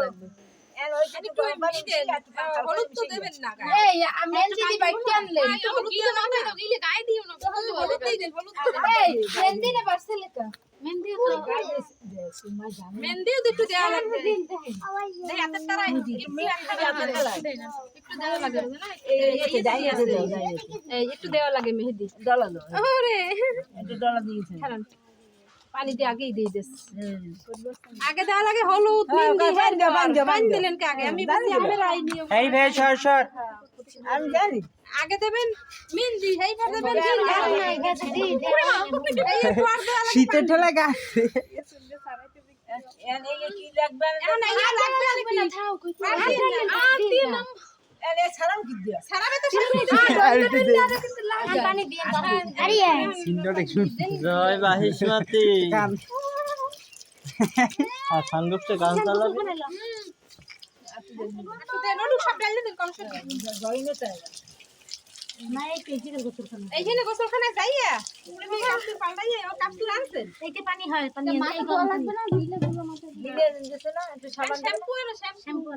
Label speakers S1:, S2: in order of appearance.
S1: লাগবে। একটু মেহেন্দিও দেওয়া লাগবে। একটু লাগে না? এই- এই- এই একটু দেওয়া লাগে মেহেদি ওরে। খারান। পানি দিয়ে আগেই দিয়ে দিস। আগে দেওয়া লাগে হলুদ
S2: পানি দাও।
S1: দিলেন কে আগে? আমি আই নিয়ম
S3: এই ভাই সর সর।
S2: আমি জানি।
S1: আগে দেবেন মেহেন্দি এইবার দেবেন মেহেন্দি। ওরে মা, এই একটু আর দেওয়া লাগবে।
S2: শীতের ঠেলা গা
S1: এখন এই আর লাগবে আর কি? আর দিন না, আর দিন না। সারাবে তো সারাবে।
S3: জয় বাহিষ্মতি আর সানগুপ্ত গান চালাবে
S1: এইখানে গোসলখানায় যাইয়া পাল্টাইয়া ও কাপড় আনছেন
S4: এইতে পানি হয় পানি লাগবে না দিলে গুলো মাথা
S1: শ্যাম্পু